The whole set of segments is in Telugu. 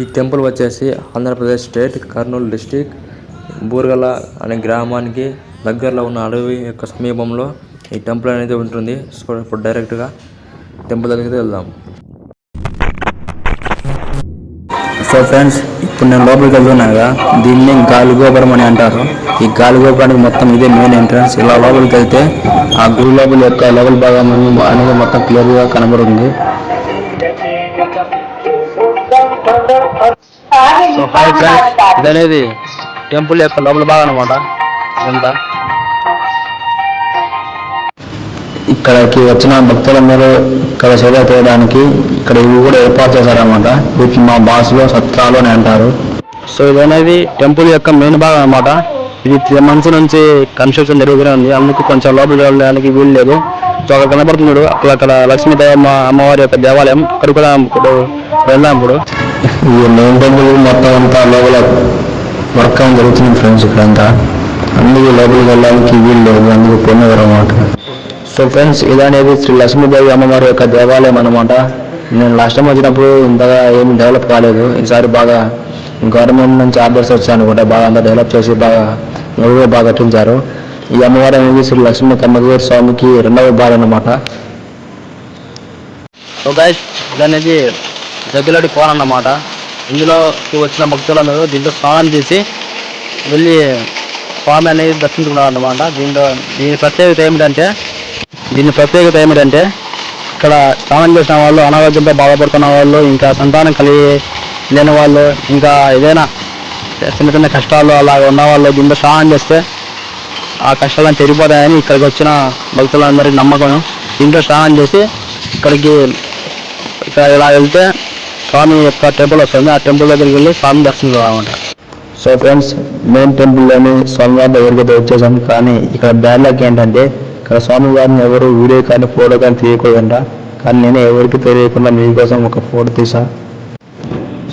ఈ టెంపుల్ వచ్చేసి ఆంధ్రప్రదేశ్ స్టేట్ కర్నూలు డిస్టిక్ బూర్గల అనే గ్రామానికి దగ్గరలో ఉన్న అడవి యొక్క సమీపంలో ఈ టెంపుల్ అనేది ఉంటుంది. సో ఇప్పుడు డైరెక్ట్గా టెంపుల్ దగ్గరికి వెళ్దాం. సో ఫ్రెండ్స్ ఇప్పుడు నేను లోపలికి వెళ్తున్నాగా దీన్ని గాలిగోపురం అని అంటారు. ఈ గాలిగోపురానికి మొత్తం ఇదే మెయిన్ ఎంట్రన్స్ ఇలా లోపలికి వెళ్తే ఆ గుడి లోపల యొక్క లోపల భాగం అనేది మొత్తం క్లియర్గా కనబడుతుంది. సో హాయ్ ఫ్రెండ్స్ ఇది అనేది టెంపుల్ యొక్క లోపల భాగం అనమాట ఇదంతా. ఇక్కడికి వచ్చిన భక్తులందరూ ఇక్కడ సేవ చేయడానికి ఇక్కడ ఇవి కూడా ఏర్పాటు చేశారనమాట వీటిని మా భాషలో సత్రాలు అని అంటారు. సో ఇది అనేది టెంపుల్ యొక్క మెయిన్ భాగం అనమాట ఇది త్రీ మంత్స్ నుంచి కన్స్ట్రక్షన్ జరుగుతూనే ఉంది. అందుకు కొంచెం లోపలికి వెళ్ళడానికి వీలు లేదు. సో అక్కడ కనబడుతున్నాడు అక్కడ అక్కడ లక్ష్మీదేవి అమ్మ అమ్మవారి యొక్క దేవాలయం అక్కడ కూడా ఇప్పుడు వెళ్దాం ఇప్పుడు. ఈ మెయిన్ టెంపుల్ మొత్తం అంతా లోపల వర్క్ అని జరుగుతుంది ఫ్రెండ్స్ ఇక్కడంతా అందుకు లోపలికి వెళ్ళడానికి వీలు లేదు. అందుకు పొందవరం అన్నమాట. సో ఫ్రెండ్స్ ఇదనేది శ్రీ లక్ష్మీదేవి అమ్మవారి యొక్క దేవాలయం అనమాట నేను లాస్ట్ టైం వచ్చినప్పుడు ఇంతగా ఏం డెవలప్ కాలేదు. ఈసారి బాగా గవర్నమెంట్ నుంచి ఆర్డర్స్ వచ్చాయి అనుకుంటే బాగా అంతా డెవలప్ చేసి బాగా ఎవరో బాగా కట్టించారు ఈ అమ్మవారు అనేది శ్రీ లక్ష్మీ కమ్మగారి స్వామికి రెండవ భార్య అనమాట సో గైస్ ఇదనేది కోన అన్నమాట. ఇందులోకి వచ్చిన భక్తులందరూ దీంట్లో స్నానం చేసి వెళ్ళి స్వామి అనేది దర్శించుకున్నారు అనమాట దీంట్లో దీని ప్రత్యేకత ఏమిటంటే దీని ప్రత్యేకత ఏమిటంటే ఇక్కడ స్నానం చేసిన వాళ్ళు అనారోగ్యంతో బాధపడుతున్న వాళ్ళు ఇంకా సంతానం కలిగి లేని వాళ్ళు ఇంకా ఏదైనా చిన్న చిన్న కష్టాలు అలా ఉన్న వాళ్ళు దీంట్లో స్నానం చేస్తే ఆ కష్టాలను తెరిపోతాయని ఇక్కడికి వచ్చిన భక్తులందరి నమ్మకం. దీంట్లో స్నానం చేసి ఇక్కడికి ఇక్కడ ఇలా వెళ్తే స్వామి యొక్క టెంపుల్ వస్తుంది. ఆ టెంపుల్ దగ్గరికి వెళ్ళి స్వామి దర్శించుకోవాలన్నమాట. సో ఫ్రెండ్స్ మెయిన్ టెంపుల్లోని స్వామివారి దగ్గరికి అయితే వచ్చేసాం. కానీ ఇక్కడ బ్యాడ్ లక్ ఏంటంటే ఇక్కడ స్వామివారిని ఎవరు వీడియో కానీ ఫోటో కానీ తీయకూడదంట. కానీ నేను ఎవరికి తెలియకుండా మీకోసం ఒక ఫోటో తీసా.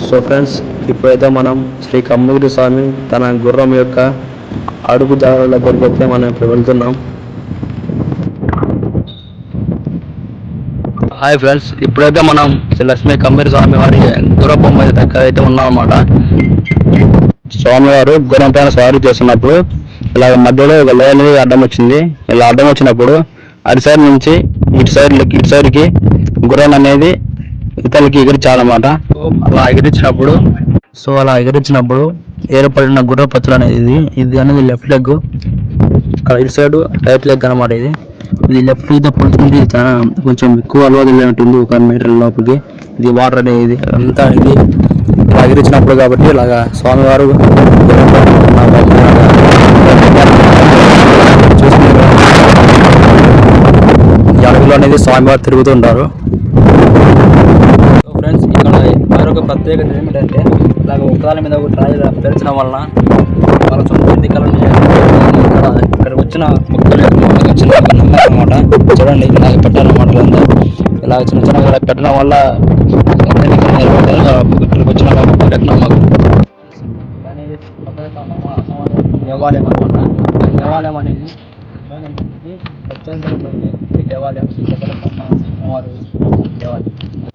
సో ఫ్రెండ్స్ ఇప్పుడైతే మనం శ్రీ కమ్మగిరి స్వామి తన గుర్రం యొక్క అడుగు జాడల దగ్గరికి అయితే మనం ఇప్పుడు వెళ్తున్నాం. హాయ్ ఫ్రెండ్స్ ఇప్పుడైతే మనం శ్రీ లక్ష్మీ కమ్మగిరి స్వామి వారి గుర్ర బొమ్మ దగ్గర అయితే ఉన్నాం అన్నమాట స్వామివారు గుర్రం పైన సవారీ చేస్తున్నప్పుడు ఇలా మధ్యలో ఒక అనేది అడ్డం వచ్చింది. ఇలా అడ్డం వచ్చినప్పుడు అటు సైడ్ నుంచి ఇటు సైడ్ ఇటు సైడ్కి గుర్రం అనేది ఇతరులకి ఎగిరించాలన్నమాట అలా ఎగిరించినప్పుడు సో అలా ఎగిరించినప్పుడు ఏర్పడిన గుర్ర పచ్చలు అనేది ఇది ఇది అనేది లెఫ్ట్ లెగ్ ఇక్కడ ఇటు సైడ్ రైట్ లెగ్ అనమాట ఇది. ఇది లెఫ్ట్ లెగ్ పడుతుంది కొంచెం ఎక్కువ అలవాటు ఉంటుంది ఒక మీటర్ లోపలికి. ఇది వాటర్ అనేది అంతా ఇది ఎగిరించినప్పుడు కాబట్టి ఇలాగా స్వామివారు ఈ అడవిలో అనేది స్వామివారు తిరుగుతుంటారు ఫ్రెండ్స్ ఇక్కడ మరొక ప్రత్యేకత ఏమిటంటే ఇలాగ ఒకదాని మీద ఒక ట్రాయ్ పెరచడం వలన వాళ్ళ సొంత ఎన్నికలను ఇక్కడ ఇక్కడ వచ్చిన భక్తుల యొక్క ఒక చిన్న అనమాట చూడండి ఇలాగ పెట్టాలన్నమాట ఇదంతా ఇలా చిన్న చిన్న పెట్టడం వల్ల ఇక్కడికి వచ్చిన పెట్టడం మాకు నమ్మకం అనేది దేవాలయం అనమాట దేవాలయం అనేది దేవాలయం దేవాలయం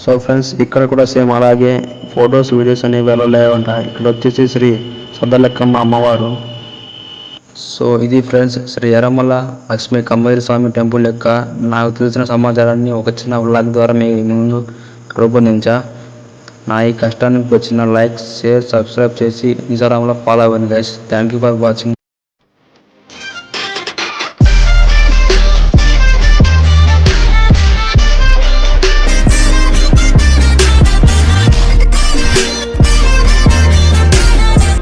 సో ఫ్రెండ్స్ ఇక్కడ కూడా సేమ్ అలాగే ఫొటోస్ వీడియోస్ అనేవి వెళ్ళలేవు ఉంటాయి ఇక్కడ వచ్చేసి శ్రీ సదలక్కమ్మ అమ్మవారు. సో ఇది ఫ్రెండ్స్ శ్రీ ఎర్రమల్ల లక్ష్మీ కమ్మగిరి స్వామి టెంపుల్ యొక్క నాకు తెలిసిన సమాచారాన్ని ఒక చిన్న వ్లాగ్ ద్వారా మీ ముందు రూపొందించా. నా ఈ కష్టానికి వచ్చిన లైక్ షేర్ సబ్స్క్రైబ్ చేసి ఇన్స్టాగ్రామ్లో ఫాలో అవ్వండి guys thank you for watching